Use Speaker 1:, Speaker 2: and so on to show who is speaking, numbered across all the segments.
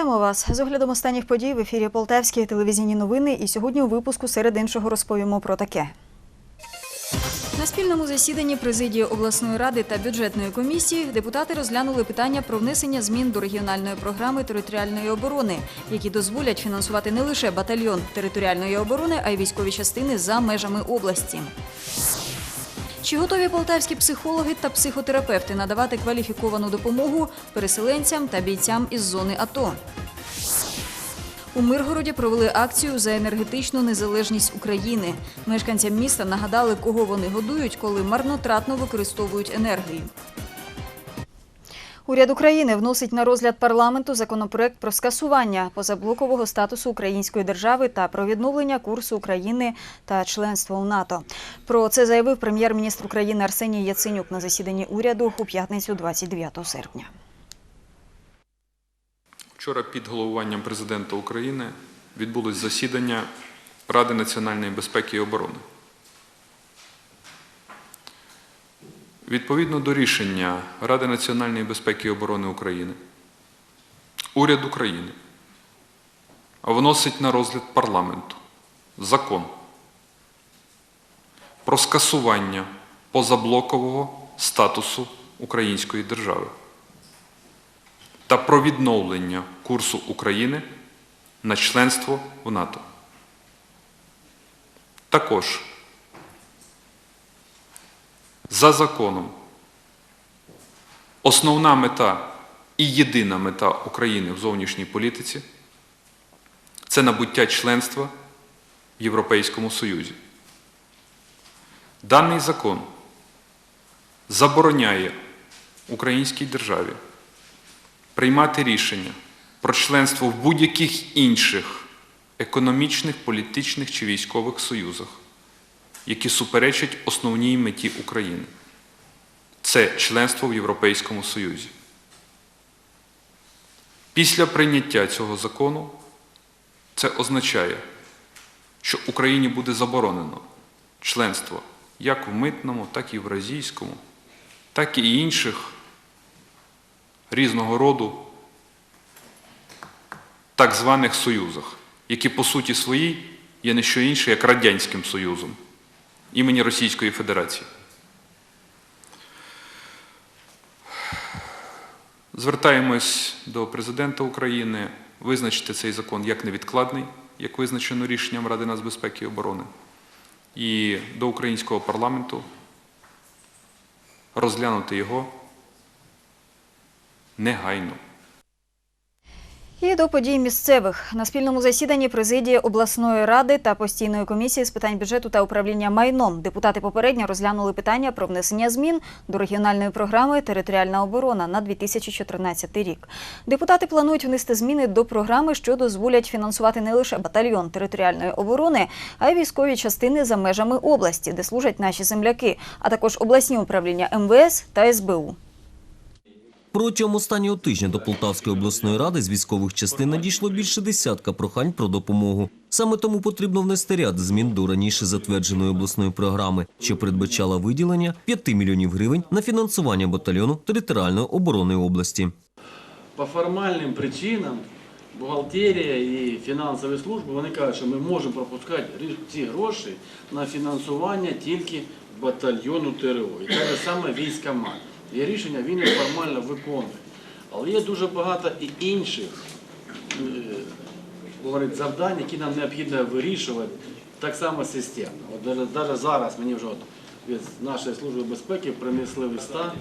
Speaker 1: Вітаємо вас з оглядом останніх подій в ефірі Полтавські телевізійні новини. І сьогодні у випуску серед іншого розповімо про таке. На спільному засіданні президії обласної ради та бюджетної комісії депутати розглянули питання про внесення змін до регіональної програми територіальної оборони, які дозволять фінансувати не лише батальйон територіальної оборони, а й військові частини за межами області. Чи готові полтавські психологи та психотерапевти надавати кваліфіковану допомогу переселенцям та бійцям із зони АТО? У Миргороді провели акцію за енергетичну незалежність України. Мешканцям міста нагадали, кого вони годують, коли марнотратно використовують енергію. Уряд України вносить на розгляд парламенту законопроект про скасування позаблокового статусу української держави та про відновлення курсу України та членство у НАТО. Про це заявив прем'єр-міністр України Арсеній Яценюк на засіданні уряду у п'ятницю 29 серпня.
Speaker 2: Вчора під головуванням президента України відбулось засідання Ради національної безпеки і оборони. Відповідно до рішення Ради національної безпеки і оборони України, уряд України вносить на розгляд парламенту закон про скасування позаблокового статусу української держави та про відновлення курсу України на членство в НАТО. Також за законом основна мета і єдина мета України в зовнішній політиці це набуття членства в Європейському Союзі. Даний закон забороняє українській державі приймати рішення про членство в будь-яких інших економічних, політичних чи військових союзах, які суперечать основній меті України. Це членство в Європейському Союзі. Після прийняття цього закону це означає, що Україні буде заборонено членство як в митному, так і в Евразійському, так і інших різного роду так званих союзах, які по суті своїй є не що інше, як Радянським Союзом імені Російської Федерації. Звертаємось до президента України визначити цей закон як невідкладний, як визначено рішенням Ради нацбезпеки і оборони, і до українського парламенту розглянути його негайно.
Speaker 1: І до подій місцевих на спільному засіданні президії обласної ради та постійної комісії з питань бюджету та управління майном депутати попередньо розглянули питання про внесення змін до регіональної програми Територіальна оборона на 2014 рік. Депутати планують внести зміни до програми, що дозволять фінансувати не лише батальйон територіальної оборони, а й військові частини за межами області, де служать наші земляки, а також обласні управління МВС та СБУ.
Speaker 3: Протягом останнього тижня до Полтавської обласної ради з військових частин надійшло більше десятка прохань про допомогу. Саме тому потрібно внести ряд змін до раніше затвердженої обласної програми, що передбачала виділення 5 мільйонів гривень на фінансування батальйону територіальної оборони області.
Speaker 4: По формальним причинам бухгалтерія і фінансові служби вони кажуть, що ми можемо пропускати ці гроші на фінансування тільки батальйону ТРО. І те ж саме військомат. Є рішення, він їх формально виконує. Але є дуже багато і інших е, говорить, завдань, які нам необхідно вирішувати так само системно. От навіть зараз мені вже от від нашої служби безпеки принесли листа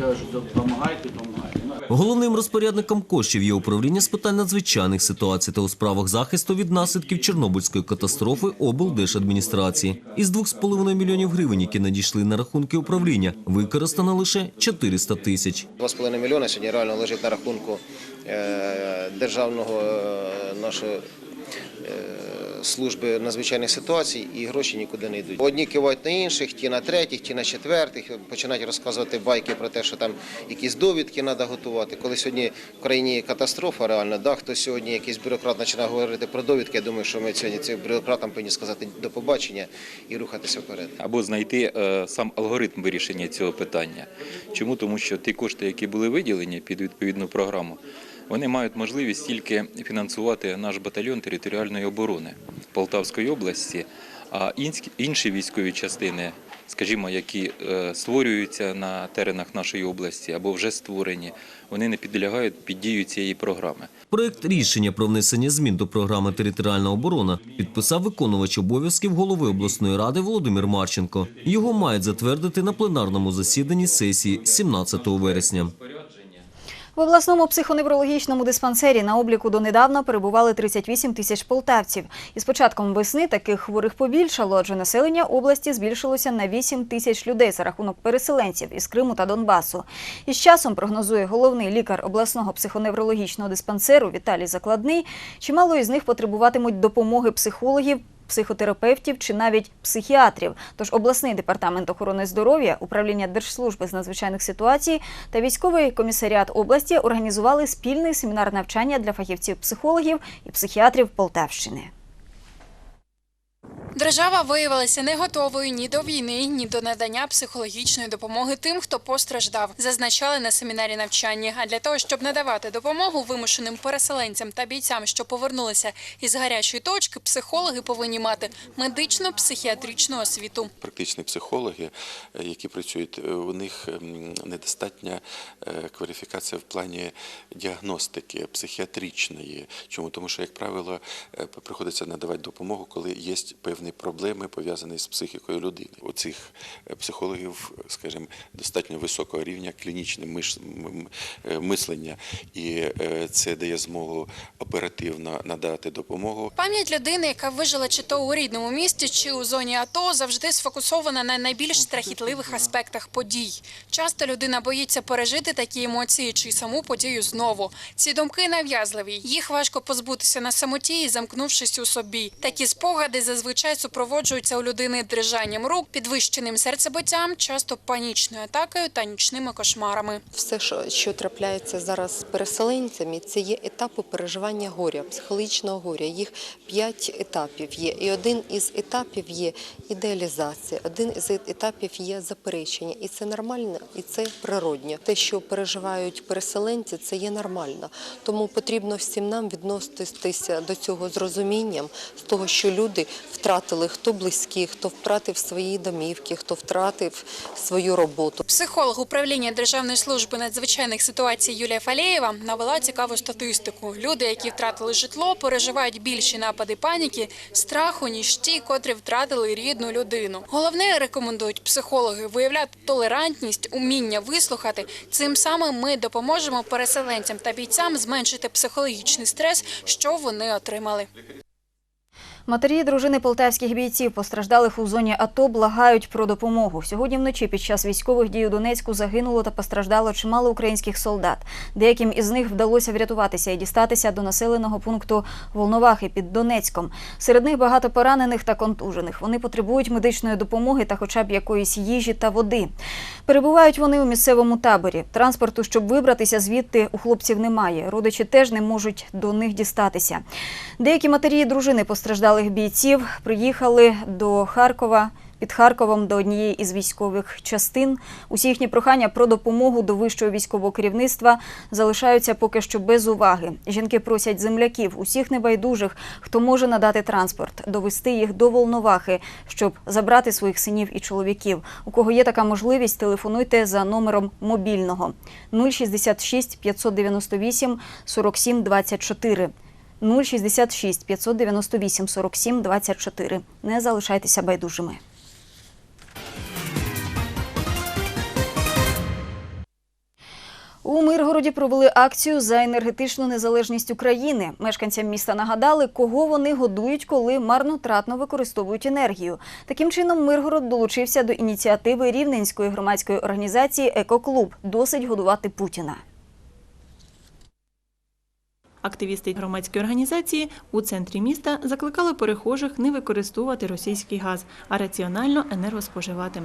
Speaker 4: кажуть, допомагайте, допомагайте.
Speaker 3: Головним розпорядником коштів є управління з питань надзвичайних ситуацій та у справах захисту від наслідків Чорнобильської катастрофи облдержадміністрації. Із 2,5 мільйонів гривень, які надійшли на рахунки управління, використано лише 400 тисяч.
Speaker 5: 2,5 мільйони сьогодні реально лежить на рахунку е, державного е, нашої е, служби надзвичайних ситуацій, і гроші нікуди не йдуть. Одні кивають на інших, ті на третіх, ті на четвертих, починають розказувати байки про те, що там якісь довідки треба готувати. Коли сьогодні в країні катастрофа, реально, да, хто сьогодні якийсь бюрократ починає говорити про довідки, я думаю, що ми сьогодні цим бюрократам повинні сказати до побачення і рухатися вперед.
Speaker 6: або знайти е, сам алгоритм вирішення цього питання. Чому? Тому що ті кошти, які були виділені під відповідну програму, вони мають можливість тільки фінансувати наш батальйон територіальної оборони Полтавської області, а інші військові частини, скажімо, які е, створюються на теренах нашої області або вже створені, вони не підлягають під дію цієї програми.
Speaker 3: Проект рішення про внесення змін до програми «Територіальна оборона» підписав виконувач обов'язків голови обласної ради Володимир Марченко. Його мають затвердити на пленарному засіданні сесії 17 вересня.
Speaker 1: В обласному психоневрологічному диспансері на обліку донедавна перебували 38 тисяч полтавців. І з початком весни таких хворих побільшало, адже населення області збільшилося на 8 тисяч людей за рахунок переселенців із Криму та Донбасу. І з часом прогнозує головний лікар обласного психоневрологічного диспансеру Віталій Закладний, чимало із них потребуватимуть допомоги психологів. Психотерапевтів чи навіть психіатрів. Тож обласний департамент охорони здоров'я, управління Держслужби з надзвичайних ситуацій та військовий комісаріат області організували спільний семінар навчання для фахівців-психологів і психіатрів Полтавщини.
Speaker 7: Держава виявилася не готовою ні до війни, ні до надання психологічної допомоги тим, хто постраждав, зазначали на семінарі навчання. А для того, щоб надавати допомогу вимушеним переселенцям та бійцям, що повернулися із гарячої точки, психологи повинні мати медичну психіатричну освіту.
Speaker 8: практичні психологи, е, які працюють, е, у них ем, недостатня е, кваліфікація в плані діагностики психіатричної. Чому? Тому що, як правило, приходиться надавати допомогу, коли є певні проблеми пов'язані з психікою людини. У цих е, психологів, скажімо, достатньо високого рівня клінічне е, мислення, і е, це дає змогу оперативно надати допомогу
Speaker 7: Пам'ять людини, яка вижила чи то у рідному місті, чи у зоні АТО, завжди сфокусована на найбільш страхітливих аспектах подій. Часто людина боїться пережити такі емоції чи саму подію знову. Ці думки нав'язливі. Їх важко позбутися на самоті і замкнувшись у собі. Такі спогади зазвичай супроводжуються у людини дрижанням рук, підвищеним серцебиттям, часто панічною атакою та нічними кошмарами.
Speaker 9: Все, що, трапляється зараз з переселенцями, це є етапи переживання горя, психологічного горя. Їх п'ять етапів є. І один із етапів є ідеалізація, один із етапів є заперечення. І це нормально, і це природньо. Те, що переживають переселенці, це є нормально. Тому потрібно всім нам відноситися до цього з розумінням, з того, що люди втратили хто близькі, хто втратив свої домівки, хто втратив свою роботу.
Speaker 7: Психолог управління Державної служби надзвичайних ситуацій Юлія Фалєєва навела цікаву статистику. Люди, які втратили житло, переживають більші напади паніки, страху, ніж ті, котрі втратили рідну людину. Головне рекомендують психологи виявляти толерантність, уміння вислухати. Цим самим ми допоможемо переселенцям та бійцям зменшити психологічний стрес, що вони отримали.
Speaker 1: Матері і дружини полтавських бійців, постраждалих у зоні АТО, благають про допомогу. Сьогодні вночі під час військових дій у Донецьку загинуло та постраждало чимало українських солдат. Деяким із них вдалося врятуватися і дістатися до населеного пункту Волновахи під Донецьком. Серед них багато поранених та контужених. Вони потребують медичної допомоги та хоча б якоїсь їжі та води. Перебувають вони у місцевому таборі. Транспорту, щоб вибратися звідти, у хлопців немає. Родичі теж не можуть до них дістатися. Деякі матері і дружини постраждалих бійців приїхали до Харкова. Під Харковом до однієї із військових частин усі їхні прохання про допомогу до вищого військового керівництва залишаються поки що без уваги. Жінки просять земляків, усіх небайдужих, хто може надати транспорт, довести їх до Волновахи, щоб забрати своїх синів і чоловіків. У кого є така можливість, телефонуйте за номером мобільного 066 598 47 24. 066 598 47 24. Не залишайтеся байдужими. У Миргороді провели акцію за енергетичну незалежність України. Мешканцям міста нагадали, кого вони годують, коли марнотратно використовують енергію. Таким чином, Миргород долучився до ініціативи рівненської громадської організації Екоклуб Досить годувати Путіна.
Speaker 10: Активісти громадської організації у центрі міста закликали перехожих не використовувати російський газ, а раціонально енергоспоживати.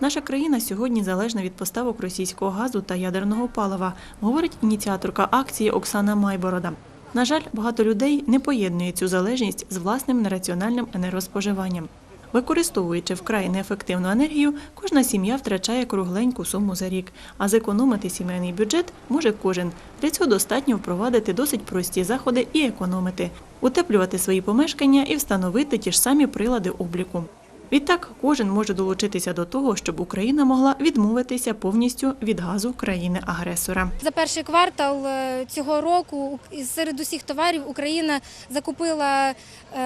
Speaker 10: Наша країна сьогодні залежна від поставок російського газу та ядерного палива, говорить ініціаторка акції Оксана Майборода. На жаль, багато людей не поєднує цю залежність з власним нераціональним енергоспоживанням. Використовуючи вкрай неефективну енергію, кожна сім'я втрачає кругленьку суму за рік. А зекономити сімейний бюджет може кожен. Для цього достатньо впровадити досить прості заходи і економити, утеплювати свої помешкання і встановити ті ж самі прилади обліку. Відтак кожен може долучитися до того, щоб Україна могла відмовитися повністю від газу країни-агресора.
Speaker 11: За перший квартал е, цього року серед усіх товарів Україна закупила е,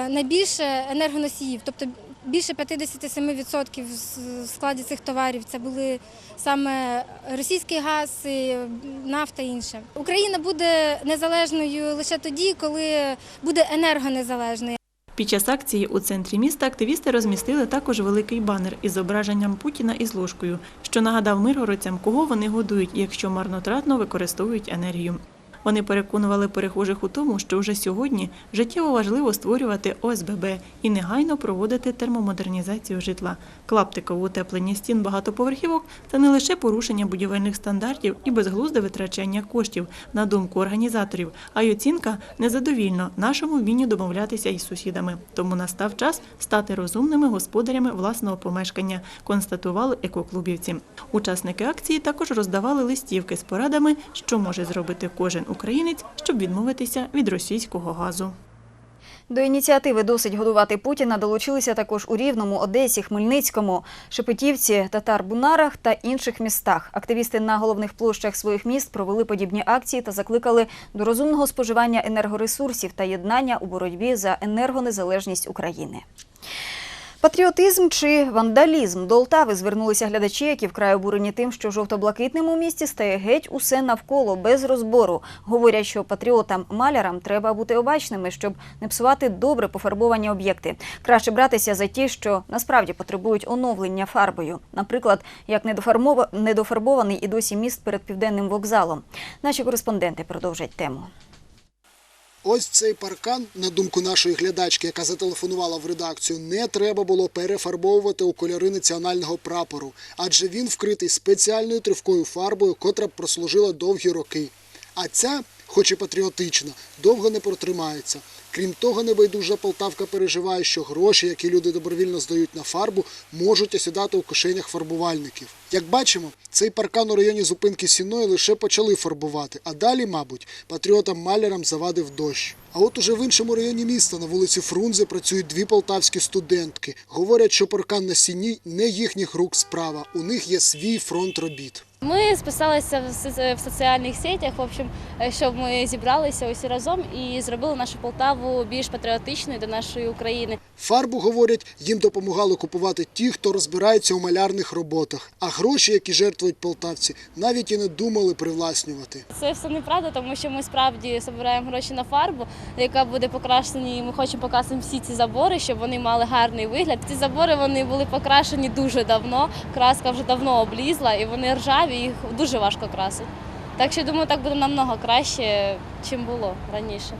Speaker 11: найбільше енергоносіїв, тобто більше 57% з- в складі цих товарів це були саме російський газ, нафта і інше. Україна буде незалежною лише тоді, коли буде енергонезалежною.
Speaker 10: Під час акції у центрі міста активісти розмістили також великий банер із зображенням Путіна із ложкою, що нагадав миргородцям, кого вони годують, якщо марнотратно використовують енергію. Вони переконували перехожих у тому, що вже сьогодні життєво важливо створювати ОСББ і негайно проводити термомодернізацію житла. Клаптикове утеплення стін багатоповерхівок це не лише порушення будівельних стандартів і безглузде витрачання коштів, на думку організаторів, а й оцінка незадовільно нашому вмінню домовлятися із сусідами. Тому настав час стати розумними господарями власного помешкання, констатували екоклубівці. Учасники акції також роздавали листівки з порадами, що може зробити кожен українець, щоб відмовитися від російського газу.
Speaker 1: До ініціативи «Досить годувати Путіна» долучилися також у Рівному, Одесі, Хмельницькому, Шепетівці, Татар-Бунарах та інших містах. Активісти на головних площах своїх міст провели подібні акції та закликали до розумного споживання енергоресурсів та єднання у боротьбі за енергонезалежність України. Патріотизм чи вандалізм до Олтави звернулися глядачі, які вкрай обурені тим, що жовто-блакитним у місті стає геть усе навколо без розбору. Говорять, що патріотам-малярам треба бути обачними, щоб не псувати добре пофарбовані об'єкти. Краще братися за ті, що насправді потребують оновлення фарбою. Наприклад, як недофарбований і досі міст перед південним вокзалом. Наші кореспонденти продовжать тему.
Speaker 12: Ось цей паркан, на думку нашої глядачки, яка зателефонувала в редакцію, не треба було перефарбовувати у кольори національного прапору, адже він вкритий спеціальною тривкою фарбою, котра прослужила довгі роки. А ця, хоч і патріотична, довго не протримається. Крім того, небайдужа Полтавка переживає, що гроші, які люди добровільно здають на фарбу, можуть осідати у кишенях фарбувальників. Як бачимо, цей паркан у районі зупинки Сіної лише почали фарбувати, а далі, мабуть, патріотам-малярам завадив дощ. А от уже в іншому районі міста на вулиці Фрунзе працюють дві полтавські студентки. Говорять, що паркан на сіні не їхніх рук справа. У них є свій фронт робіт.
Speaker 13: Ми списалися в соціальних сетях, в общем, щоб ми зібралися усі разом і зробили нашу Полтаву більш патріотичною до нашої України.
Speaker 12: Фарбу, говорять, їм допомагали купувати ті, хто розбирається у малярних роботах. А гроші, які жертвують полтавці, навіть і не думали привласнювати.
Speaker 13: Це все неправда, тому що ми справді збираємо гроші на фарбу, яка буде покрашені. і Ми хочемо покрасити всі ці забори, щоб вони мали гарний вигляд. Ці забори вони були покрашені дуже давно. Краска вже давно облізла, і вони ржаві, їх дуже важко красити. Так що думаю, так буде намного краще, чим було раніше.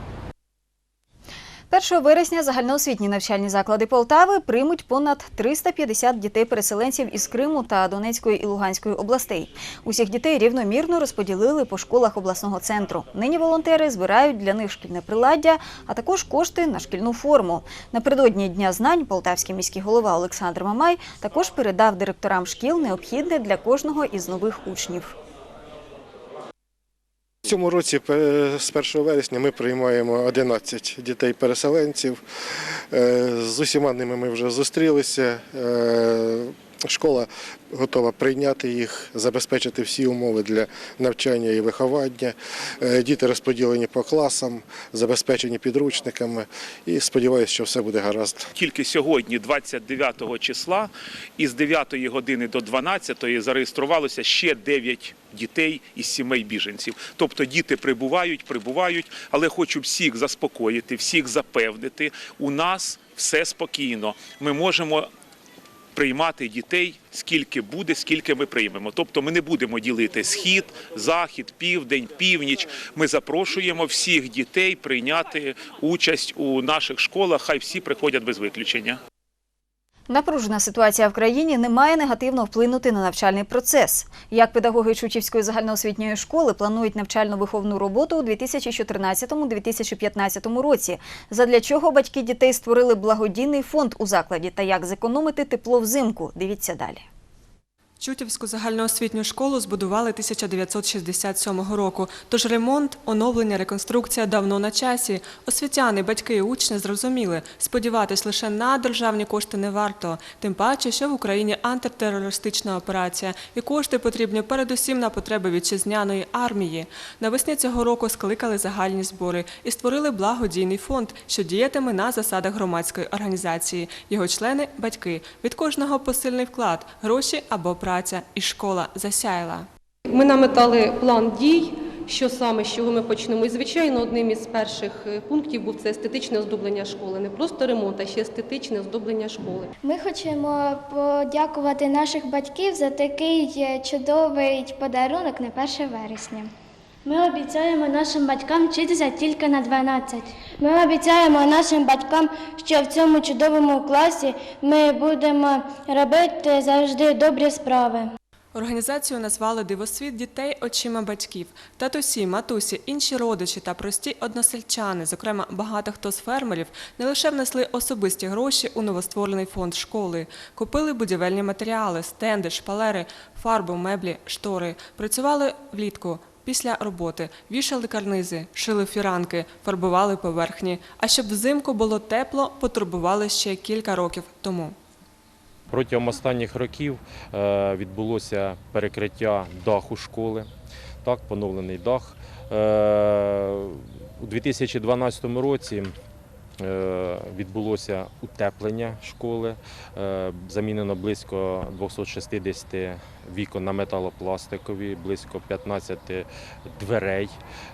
Speaker 1: 1 вересня загальноосвітні навчальні заклади Полтави приймуть понад 350 дітей-переселенців із Криму та Донецької і Луганської областей. Усіх дітей рівномірно розподілили по школах обласного центру. Нині волонтери збирають для них шкільне приладдя, а також кошти на шкільну форму. Напередодні Дня знань полтавський міський голова Олександр Мамай також передав директорам шкіл необхідне для кожного із нових учнів.
Speaker 14: В цьому році е, з 1 вересня ми приймаємо 11 дітей-переселенців. Е, З усіма ними ми вже зустрілися. Е, Школа готова прийняти їх, забезпечити всі умови для навчання і виховання. Діти розподілені по класам, забезпечені підручниками і сподіваюся, що все буде гаразд.
Speaker 15: Тільки сьогодні, 29 числа, із 9 години до 12 зареєструвалося ще 9 дітей із сімей біженців. Тобто діти прибувають, прибувають, але хочу всіх заспокоїти, всіх запевнити. У нас все спокійно. Ми можемо приймати дітей скільки буде, скільки ми приймемо. Тобто ми не будемо ділити схід, захід, південь, північ. Ми запрошуємо всіх дітей прийняти участь у наших школах. Хай всі приходять без виключення.
Speaker 1: Напружена ситуація в країні не має негативно вплинути на навчальний процес. Як педагоги Чучівської загальноосвітньої школи планують навчально-виховну роботу у 2014-2015 році, задля чого батьки дітей створили благодійний фонд у закладі та як зекономити тепло взимку. Дивіться далі.
Speaker 16: Чутівську загальноосвітню школу збудували 1967 року. Тож ремонт, оновлення, реконструкція давно на часі. Освітяни, батьки і учні зрозуміли, сподіватись лише на державні кошти не варто. Тим паче, що в Україні антитерористична операція, і кошти потрібні передусім на потреби вітчизняної армії. Навесні цього року скликали загальні збори і створили благодійний фонд, що діятиме на засадах громадської організації. Його члени батьки. Від кожного посильний вклад, гроші або праця. І школа засяяла.
Speaker 17: Ми наметали план дій, що саме з чого ми почнемо. І звичайно, одним із перших е, пунктів був це естетичне оздоблення школи. Не просто ремонт, а ще естетичне оздоблення школи.
Speaker 18: Ми хочемо подякувати наших батьків за такий е, чудовий подарунок на 1 вересня. Ми обіцяємо нашим батькам вчитися тільки на 12. Ми обіцяємо нашим батькам, що в цьому чудовому класі ми будемо робити завжди добрі справи.
Speaker 16: Організацію назвали Дивосвіт дітей очима батьків. Татусі, матусі, інші родичі та прості односельчани, зокрема багато хто з фермерів, не лише внесли особисті гроші у новостворений фонд школи, купили будівельні матеріали, стенди, шпалери, фарбу, меблі, штори. Працювали влітку. Після роботи вішали карнизи, шили фіранки, фарбували поверхні. А щоб взимку було тепло, потурбували ще кілька років тому.
Speaker 19: Протягом останніх років е, відбулося перекриття даху школи, так, поновлений дах. Е, У 2012 році відбулося утеплення школи, е, замінено близько 260 вікон на металопластикові, близько 15 дверей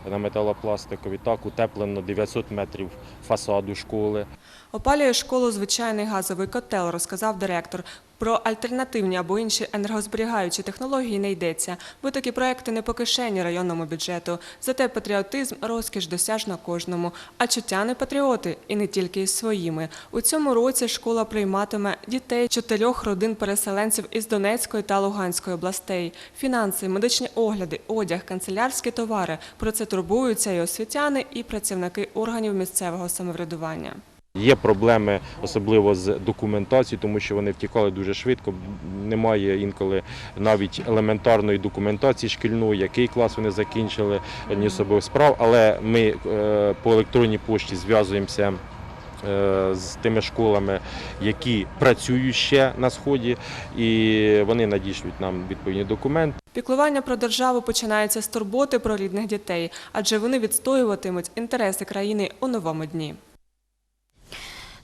Speaker 19: на металопластикові. Так, утеплено 900 метрів фасаду школи.
Speaker 16: Опалює школу звичайний газовий котел, розказав директор. Про альтернативні або інші енергозберігаючі технології не йдеться, бо такі проекти не по кишені районному бюджету. Зате патріотизм розкіш досяжно кожному, а чутяни патріоти і не тільки із своїми. У цьому році школа прийматиме дітей чотирьох родин переселенців із Донецької та Луганської областей. Фінанси, медичні огляди, одяг, канцелярські товари. Про це турбуються і освітяни, і працівники органів місцевого самоврядування.
Speaker 19: Є проблеми, особливо з документацією, тому що вони втікали дуже швидко. Немає інколи навіть елементарної документації шкільної, який клас вони закінчили, ні особових справ. Але ми е, по електронній пошті зв'язуємося. е, З тими школами, які працюють ще на сході, і вони надішлють нам відповідні документи.
Speaker 16: Піклування про державу починається з турботи про рідних дітей, адже вони відстоюватимуть інтереси країни у новому дні.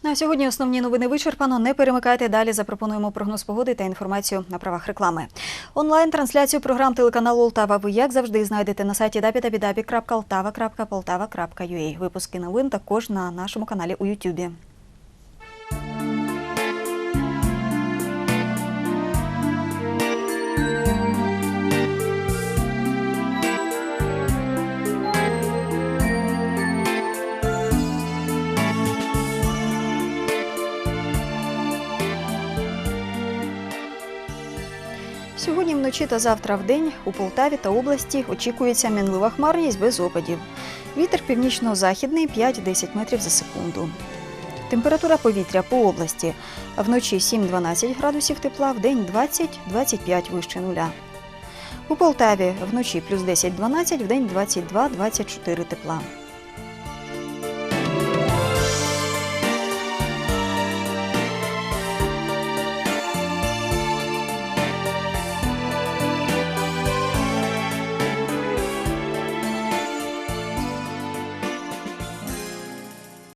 Speaker 1: На сьогодні основні новини вичерпано. Не перемикайте далі. Запропонуємо прогноз погоди та інформацію на правах реклами. Онлайн-трансляцію програм телеканалу Олтава ви як завжди знайдете на сайті www.altava.poltava.ua. Випуски новин також на нашому каналі у Ютубі. Сьогодні вночі та завтра в день у Полтаві та області очікується мінлива хмарність без опадів. Вітер північно-західний 5-10 метрів за секунду. Температура повітря по області вночі 7-12 градусів тепла, в день 20-25 вище нуля. У Полтаві вночі плюс 10-12, в день 22-24 тепла.